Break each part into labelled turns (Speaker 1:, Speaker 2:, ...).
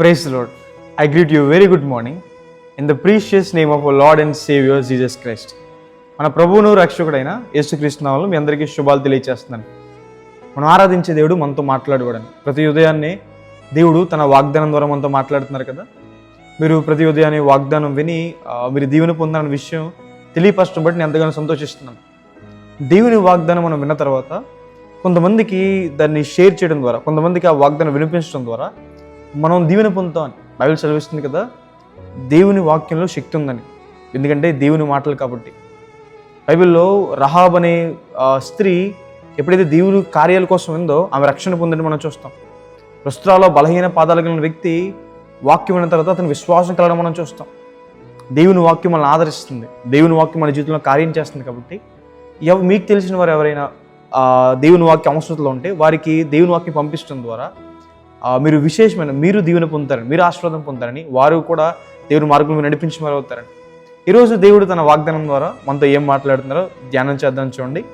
Speaker 1: Praise the Lord. I greet you. Very good morning. In the precious name of our Lord and Savior Jesus Christ. మన ప్రభువును రక్షకుడైన యేసుక్రీస్తు నామములో మీ అందరికీ శుభాలు తెలియచేస్తున్నాను. మనం ఆరాధించే దేవుడు మనతో మాట్లాడేవాడని. ప్రతి ఉదయాన్నే దేవుడు తన వాగ్దానం ద్వారా మనతో మాట్లాడుతున్నారు కదా. మీరు ప్రతి ఉదయాన్నే వాగ్దానం విని మీరు దీవెన పొందాలన్న విషయం తెలియపరచడం బట్టి నేను ఎంతగానో సంతోషిస్తున్నాను. దేవుని వాగ్దానం మనం విన్న తర్వాత కొంతమందికి దాన్ని షేర్ చేయడం ద్వారా కొంతమందికి ఆ వాగ్దానం వినిపించడం ద్వారా మనం దీవెన పొందుతాం అని. బైబిల్ చదివిస్తుంది కదా దేవుని వాక్యంలో శక్తి ఉందని. ఎందుకంటే దేవుని మాటలు కాబట్టి. బైబిల్లో రహాబ్ అనే స్త్రీ ఎప్పుడైతే దేవుని కార్యాల కోసం ఉందో ఆమె రక్షణ పొందని మనం చూస్తాం. వస్త్రాల్లో బలహీన పాదాలు కలిగిన వ్యక్తి వాక్యం విన్న తర్వాత అతని విశ్వాసం కలగడం మనం చూస్తాం. దేవుని వాక్యం మనల్ని ఆదరిస్తుంది. దేవుని వాక్యం మన జీవితంలో కార్యం చేస్తుంది కాబట్టి. మీకు తెలిసిన వారు ఎవరైనా దేవుని వాక్యం అవసరతలో ఉంటే వారికి దేవుని వాక్యం పంపించడం ద్వారా మీరు విశేషమైన మీరు దీవెన పొందుతారని మీరు ఆశీర్వాదం పొందుతారని వారు కూడా దేవుని మార్గంలో నడిపించిన వారు అవుతారని ఈరోజు దేవుడు తన వాగ్దానం ద్వారా మనతో ఏం మాట్లాడుతున్నారో ధ్యానం చేద్దాం చూడండి.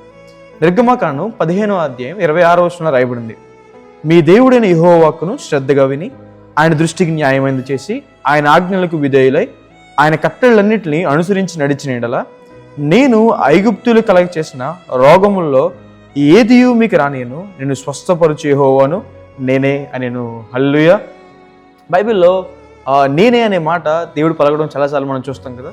Speaker 1: నిర్గమకాండం పదిహేనో అధ్యాయం ఇరవై ఆరో వచనంలో రాయబడింది. మీ దేవుడైన యెహోవాకును శ్రద్ధగా విని ఆయన దృష్టికి న్యాయమైనది చేసి ఆయన ఆజ్ఞలకు విధేయులై ఆయన కట్టళ్ళన్నింటినీ అనుసరించి నడిచిన ఎడల నేను ఐగుప్తులు కలగ చేసిన రోగముల్లో ఏదియూ మీకు రానియను. నేను స్వస్థపరుచు యహోవాను నేనే అనేను హల్లుయ బైబిల్లో నేనే అనే మాట దేవుడు పలకడం చాలాసార్లు మనం చూస్తాం కదా.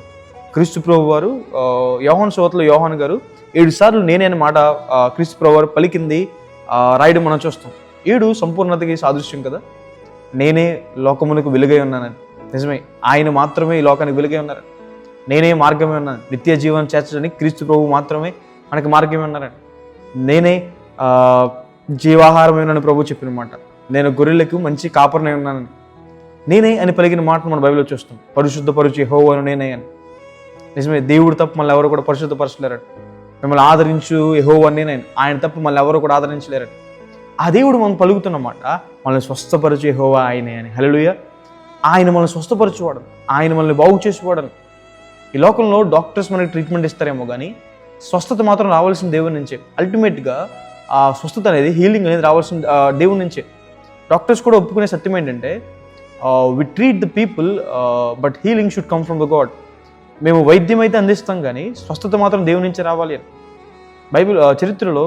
Speaker 1: క్రీస్తు ప్రభు వారు యోహన్ యోహాన్ సోతలో యోహాన్ గారు ఏడు సార్లు నేనే అనే మాట క్రీస్తు ప్రభు వారు పలికింది రాయడం మనం చూస్తాం. ఏడు సంపూర్ణతకి సాదృశ్యం కదా. నేనే లోకమునకు వెలుగై ఉన్నానని. నిజమే ఆయన మాత్రమే ఈ లోకానికి వెలుగై ఉన్నారు నేనే మార్గమే ఉన్నాను నిత్య జీవనం చేర్చడానికి క్రీస్తు ప్రభు మాత్రమే మనకి మార్గమే ఉన్నారని. నేనే జీవాహారమేనని ప్రభు చెప్పినమాట. నేను గొర్రెలకు మంచి కాపరనే ఉన్నానని. నేనే అని పలికిన మాటను మన బైబిల్లో చూస్తాం. పరిశుద్ధ హో అని నేనే అని. నిజమే దేవుడు తప్ప మళ్ళీ ఎవరు కూడా పరిశుద్ధపరచలేరట. మిమ్మల్ని ఆదరించు ఎహో అని. నేను ఆయన తప్ప మళ్ళీ ఎవరు కూడా ఆదరించలేరట. ఆ దేవుడు మనం పలుకుతున్నమాట మనల్ని స్వస్థపరచు ఎహోవా ఆయనే అని. హలలుయ ఆయన మనల్ని స్వస్థపరచువాడు ఆయన మనల్ని బాగు చేసేవాడని. ఈ లోకంలో డాక్టర్స్ మనకి ట్రీట్మెంట్ ఇస్తారేమో కానీ స్వస్థత మాత్రం రావాల్సిన దేవుడి నుంచే అల్టిమేట్గా ఆ స్వస్థత అనేది హీలింగ్ అనేది రావాల్సిన దేవుడి దేవుని నుంచే. డాక్టర్స్ కూడా ఒప్పుకునే సత్యం ఏంటంటే we treat the people but healing should come from the God మేము వైద్యం అయితే అందిస్తాం కానీ స్వస్థత మాత్రం దేవుని నుంచే రావాలి అని. బైబిల్ చరిత్రలో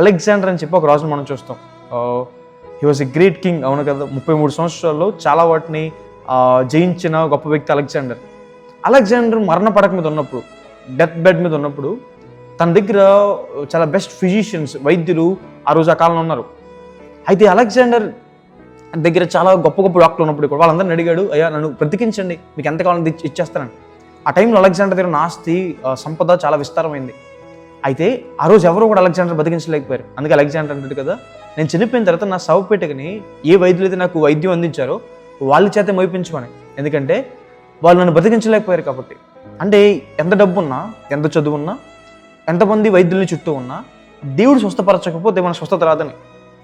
Speaker 1: అలెగ్జాండర్ అని చెప్పి ఒక రాజును మనం చూస్తాం. He was a great king అవును కదా? ముప్పై మూడు సంవత్సరాల్లో చాలా వాటిని జయించిన గొప్ప వ్యక్తి అలెగ్జాండర్. అలెగ్జాండర్ మరణ పడక మీద ఉన్నప్పుడు డెత్ బెడ్ మీద ఉన్నప్పుడు తన దగ్గర చాలా బెస్ట్ ఫిజిషియన్స్ వైద్యులు ఆ రోజు ఆ కాలంలో ఉన్నారు. అయితే అలెగ్జాండర్ దగ్గర చాలా గొప్ప గొప్ప డాక్టర్లు ఉన్నప్పుడు కూడా వాళ్ళందరిని అడిగాడు అయ్యా నన్ను బ్రతికించండి మీకు ఎంత కావాలని ఇచ్చేస్తానని. ఆ టైంలో అలెగ్జాండర్ దగ్గర నాస్తి ఆస్తి సంపద చాలా విస్తారమైంది. అయితే ఆ రోజు ఎవరు కూడా అలెగ్జాండర్ బతికించలేకపోయారు అందుకే అలెగ్జాండర్ అంటాడు కదా నేను చనిపోయిన తర్వాత నా శవపేటకని ఏ వైద్యులు అయితే నాకు వైద్యం అందించారో వాళ్ళ చేత మోయించమని ఎందుకంటే వాళ్ళు నన్ను బతికించలేకపోయారు కాబట్టి. అంటే ఎంత డబ్బు ఉన్నా ఎంత చదువు ఉన్నా ఎంతమంది వైద్యుల్ని చుట్టూ ఉన్నా దేవుడు స్వస్థపరచకపోతే మన స్వస్థత రాదని.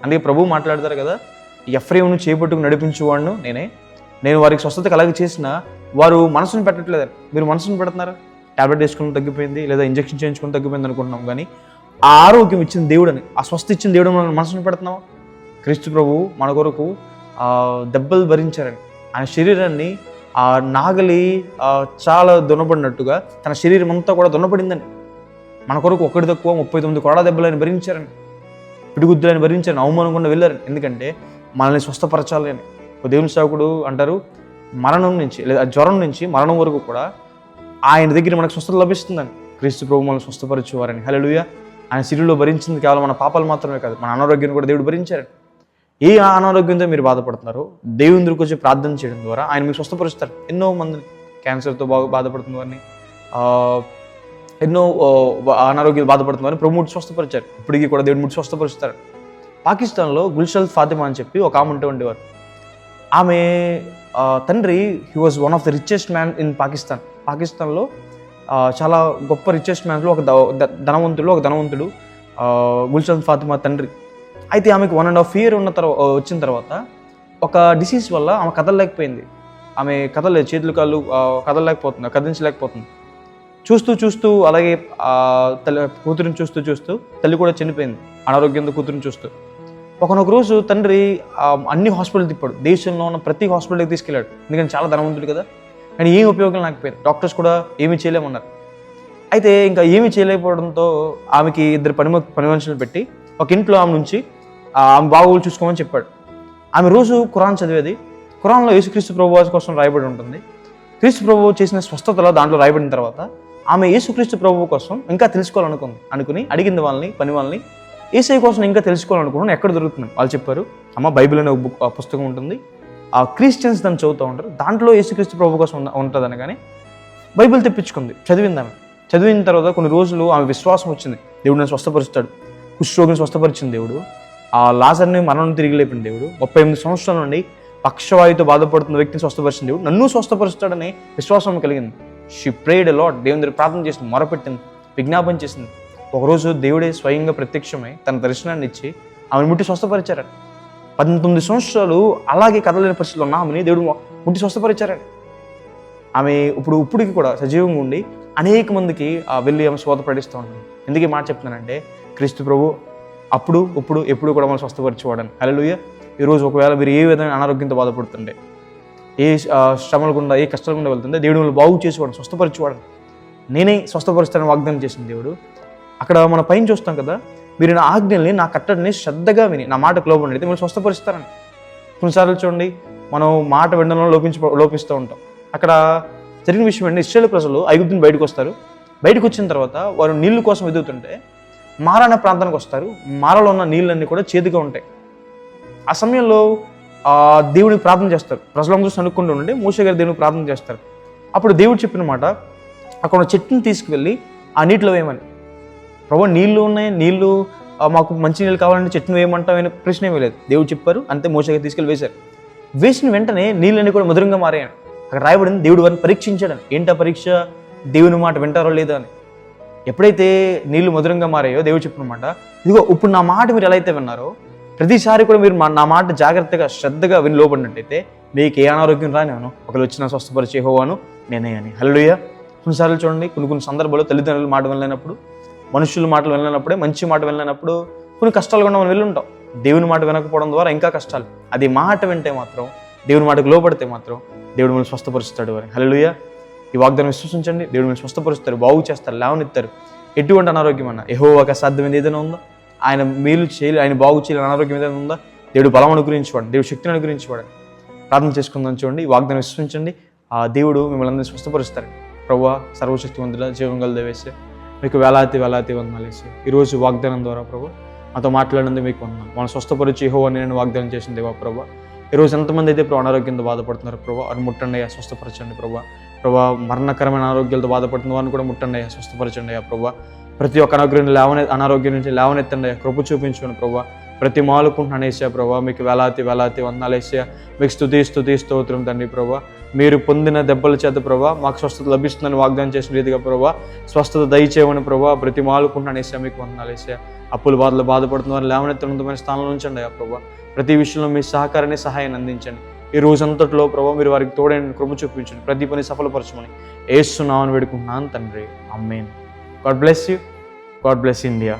Speaker 1: అందుకే ప్రభువు మాట్లాడతారు కదా ఎఫ్రేమును చేపట్టుకు నడిపించేవాడును నేనే. నేను వారికి స్వస్థత కలగ చేసిన వారు మనసును పెట్టట్లేదని. మీరు మనసును పెడుతున్నారా? టాబ్లెట్ వేసుకుని తగ్గిపోయింది లేదా ఇంజక్షన్ చేయించుకుని తగ్గిపోయింది అనుకుంటున్నాం కానీ ఆ ఆరోగ్యం ఇచ్చిన దేవుడని ఆ స్వస్థ ఇచ్చిన దేవుడు మనం మనసును పెడుతున్నాం క్రీస్తు ప్రభు మన కొరకు దెబ్బలు భరించారని. ఆయన శరీరాన్ని ఆ నాగలి చాలా దున్నపడినట్టుగా తన శరీరం అంతా కూడా దున్నపడిందని మన కొరకు ఒకటి తక్కువ ముప్పై తొమ్మిది కొడా దెబ్బలని భరించారని పిడిగుద్దులని భరించారని అవమానకుండా వెళ్ళారని. ఎందుకంటే మనల్ని స్వస్థపరచాలి అని ఒక దేవుని సేవకుడు అంటారు మరణం నుంచి లేదా జ్వరం నుంచి మరణం వరకు కూడా ఆయన దగ్గర మనకు స్వస్థత లభిస్తుందని. క్రీస్తు ప్రభు మనల్ని స్వస్థపరచేవారని. హల్లెలూయా. ఆయన సిరిలో భరించింది కేవలం మన పాపాలు మాత్రమే కాదు మన అనారోగ్యాన్ని కూడా దేవుడు భరించారని. ఏ అనారోగ్యంతో మీరు బాధపడుతున్నారో దేవుని దగ్గరికి వచ్చి ప్రార్థన చేయడం ద్వారా ఆయన మీకు స్వస్థపరుస్తారు. ఎన్నో మందిని. క్యాన్సర్తో బాగా బాధపడుతున్న వారిని. ఎన్నో ఆ, అనారోగ్యాలు ప్రముడు వారిని ప్రమోట్ స్వస్థపరిచారు. ఇప్పటికీ కూడా దేవుడు ముడి స్వస్థపరుస్తారు. పాకిస్తాన్లో గుల్షల్ ఫాతిమా అని చెప్పి ఒక ఆమె ఉంటే ఉండేవారు. ఆమె తండ్రి he was one of the richest man in Pakistan. పాకిస్తాన్లో చాలా గొప్ప రిచెస్ట్ మ్యాన్లో ఒక ద- ధనవంతుడు ఒక ధనవంతుడు గుల్షన్ ఫాతిమా తండ్రి. అయితే ఆమెకు వన్ అండ్ హాఫ్ ఇయర్ ఉన్న తర్వాత వచ్చిన తర్వాత ఒక డిసీజ్ వల్ల ఆమె కదలలేకపోయింది. ఆమె కదలలేదు చేతులు కాళ్ళు కదలలేకపోతుంది కదిలించలేకపోతుంది. చూస్తూ చూస్తూ అలాగే తల్లి కూతురుని చూస్తూ చూస్తూ తల్లి కూడా చనిపోయింది. అనారోగ్యంతో కూతురుని చూస్తూ. ఒకనొక రోజు తండ్రి అన్ని హాస్పిటల్ తిప్పాడు. దేశంలో ఉన్న ప్రతి హాస్పిటల్కి తీసుకెళ్ళాడు. ఎందుకంటే చాలా ధనవంతుడు కదా. కానీ ఏం ఉపయోగం లేకపోయింది డాక్టర్స్ కూడా ఏమీ చేయలేమన్నారు. అయితే ఇంకా ఏమీ చేయలేకపోవడంతో ఆమెకి ఇద్దరు పని పని మనుషులు పెట్టి ఒక ఇంట్లో ఆమె నుంచి ఆమె బాగోగులు చూసుకోమని చెప్పాడు. ఆమె రోజు ఖురాన్ చదివేది. ఖురాన్లో యేసుక్రీస్తు ప్రభు కోసం రాయబడి ఉంటుంది. క్రీస్తు ప్రభు చేసిన స్వస్థతలో దాంట్లో రాయబడిన తర్వాత ఆమె యేసుక్రీస్తు ప్రభువు కోసం ఇంకా తెలుసుకోవాలనుకుంది అనుకుని అడిగింది వాళ్ళని పని వాళ్ళని. ఏసఐ కోసం ఇంకా తెలుసుకోవాలనుకున్నాను ఎక్కడ దొరుకుతున్నాను వాళ్ళు చెప్పారు అమ్మ బైబిల్ అనే బుక్ ఆ పుస్తకం ఉంటుంది. ఆ క్రిస్టియన్స్ దాన్ని చదువుతూ ఉంటారు. దాంట్లో యేసుక్రీస్తు ప్రభు కోసం ఉంటుంది అనగానే బైబిల్ తెప్పించుకుంది. చదివింది ఆమె. చదివిన తర్వాత కొన్ని రోజులు ఆమె విశ్వాసం వచ్చింది. దేవుడు నన్ను స్వస్థపరుస్తాడు. కుష్ఠరోగిని స్వస్థపరిచిన దేవుడు. ఆ లాజర్ని మరణం తిరిగి లేపిన దేవుడు. ముప్పై ఎనిమిది సంవత్సరాల నుండి పక్షవాయుతో బాధపడుతున్న వ్యక్తిని స్వస్థపరిచిన దేవుడు. నన్ను స్వస్థపరుస్తాడని విశ్వాసం కలిగింది. షీ ప్రేడ్ లాట్ దేవుని దగ్గర ప్రార్థన చేసింది మొరపెట్టింది విజ్ఞాపన చేసింది. ఒకరోజు దేవుడే స్వయంగా ప్రత్యక్షమై తన దర్శనాన్ని ఇచ్చి ఆమెను ముట్టి స్వస్థపరిచారట. పంతొమ్మిది సంవత్సరాలు అలాగే కదలేని పరిస్థితులు ఉన్న ఆమెని దేవుడు ముట్టి స్వస్థపరిచారట. ఆమె ఇప్పుడు ఇప్పటికి కూడా సజీవంగా ఉండి అనేక మందికి ఆ వెళ్ళి ఆమె స్వాత ప్రకటిస్తూ ఉంటుంది ఎందుకు మాట చెప్తున్నానంటే క్రీస్తు ప్రభు అప్పుడు ఇప్పుడు ఎప్పుడు కూడా మనం స్వస్థపరిచేవాడని. హల్లెలూయా. ఈరోజు ఒకవేళ మీరు ఏ విధమైన అనారోగ్యంతో బాధపడుతుండే ఏ శ్రమలు శ్రమల గుండా ఏ కష్టాల గుండా వెళ్తుందో దేవుడు మిమ్మల్ని బాగు చేసేవాడు స్వస్థపరిచేవాడు. నేనే స్వస్థపరుస్తానని వాగ్దానం చేసిన దేవుడు. అక్కడ మన పైన చూస్తాం కదా మీరు నా ఆజ్ఞల్ని నా కట్టడిని శ్రద్ధగా విని నా మాట లోపండి అయితే మిమ్మల్ని స్వస్థపరుస్తారని. కొన్నిసార్లు చూడండి మనం మాట వినడంలో లోపించి లోపిస్తూ ఉంటాం. అక్కడ జరిగిన విషయం ఏంటి ఇస్రాయల్ ప్రజలు ఐగుప్తుని బయటకు వస్తారు. బయటకు వచ్చిన తర్వాత వారు నీళ్ళు కోసం ఎదుగుతుంటే మారాన ప్రాంతానికి వస్తారు. మారలో ఉన్న నీళ్ళన్నీ కూడా చేదుగా ఉంటాయి. ఆ సమయంలో దేవుడికి ప్రార్థన చేస్తారు. ప్రజలందరూ సనుక్కుంటూ ఉంటే మూసే గారు దేవుడికి ప్రార్థన చేస్తారు. అప్పుడు దేవుడు చెప్పిన మాట అక్కడ చెట్టుని తీసుకువెళ్ళి ఆ నీటిలో వేయమని. ప్రభు నీళ్ళు ఉన్నాయి నీళ్ళు మాకు మంచి నీళ్ళు కావాలంటే చెట్టును వేయమంటామని ప్రశ్న ఏమీ లేదు. దేవుడు చెప్పారు అంతే మోసగా తీసుకెళ్ళి వేశారు. వేసిన వెంటనే నీళ్ళని కూడా మధురంగా మారాయని. అక్కడ రాయబడింది దేవుడు వారిని పరీక్షించాడని. ఏంటా పరీక్ష? దేవుని మాట వింటారో లేదో అని. ఎప్పుడైతే నీళ్ళు మధురంగా మారాయో దేవుడు చెప్పిన మాట ఇదిగో ఇప్పుడు నా మాట మీరు ఎలా అయితే విన్నారో ప్రతిసారి కూడా మీరు మా- నా మాట జాగ్రత్తగా శ్రద్ధగా విని లోపడినట్టయితే మీకు ఏ అనారోగ్యం రానివ్వను ఒకరు వచ్చిన స్వస్థపరిచే హోవాను నేనే అని. హల్లుయ కొన్నిసార్లు చూడండి కొన్ని కొన్ని సందర్భాల్లో తల్లిదండ్రుల మాట వెళ్ళినప్పుడు మనుషుల మాటలు వెళ్ళినప్పుడే మంచి మాట వెళ్ళినప్పుడు కొన్ని కష్టాలు కూడా మనం వెళ్ళుంటాం. దేవుని మాట వినకపోవడం ద్వారా ఇంకా కష్టాలు. అది మాట వింటే మాత్రం దేవుని మాటకు లోపడితే మాత్రం దేవుడు మిమ్మల్ని స్వస్థపరుస్తాడు అని. హల్లుయ ఈ వాగ్దానం విశ్వసించండి దేవుడు మిమ్మల్ని స్వస్థపరుస్తారు బాగు చేస్తారు లేవనెత్తారు. ఎటువంటి అనారోగ్యం అన్న ఎహో ఒక సాధ్యమైంది ఏదైనా ఉందా? ఆయన మేలు చేయలేదు ఆయన బాగు చేయలేదు అనారోగ్యం ఏదైనా ఉందా? దేవుడు బలం అనుగ్రహించుకోండి దేవుడు శక్తిని అనుగ్రహించేవాడు. ప్రార్థన చేసుకుందాం చూడండి ఈ వాగ్దానం విశ్వసించండి. ఆ దేవుడు మిమ్మల్ని అందరినీ స్వస్థపరుస్తారు ప్రభా సర్వశక్తివంతుల జీవం గల దేవేసే మీకు వేలాతి వేలాతి వందనాలేసి ఈరోజు వాగ్దానం ద్వారా ప్రభు మాతో మాట్లాడినందుకు మీకు వందనాలు. మనం స్వస్థపరిచి హో అని నేను వాగ్దానం చేసిన దేవా ప్రభా ఈరోజు ఎంతమంది అయితే ప్రభు అనారోగ్యంతో బాధపడుతున్నారు ప్రభా వారిని ముట్టండి అయ్యా స్వస్థపరచండి ప్రభా. ప్రభా మరణకరమైన ఆరోగ్యాలతో బాధపడుతున్న వారిని కూడా ముట్టండి అయ్యా స్వస్థపరచండి అయ్యా ప్రభా. ప్రతి ఒక్క అనారోగ్యం లేవనె అనారోగ్యం నుంచి లేవనెత్తండి. కృప చూపించుకోండి ప్రభావ ప్రతి మాలుకుంటున్నాను వేసా ప్రభావ మీకు వేలాతి వేలాతి వందాలు వేసా మీకు స్థుతి స్థుతి స్తోత్రం తండ్రి ప్రభా. మీరు పొందిన దెబ్బల చేత ప్రభా మాకు స్వస్థత లభిస్తుందని వాగ్దానం చేసిన రీతిగా ప్రభా స్వస్థత దయచేయమని ప్రభా ప్రతి మాలుకుంటున్నాను వేసా మీకు వందనాలు వేసా అప్పుల బాధలు బాధపడుతున్న వారు స్థానంలో ఉంచండి ఆ ప్రభా. ప్రతి విషయంలో మీ సహకారాన్ని సహాయాన్ని అందించండి. ఈ రోజంతట్లో ప్రభా మీరు వారికి తోడైన కృప చూపించండి. ప్రతి పని సఫలపరచమని ఏస్తున్నామని వేడుకుంటున్నాను తండ్రి. అమ్మేను God bless you. God bless India.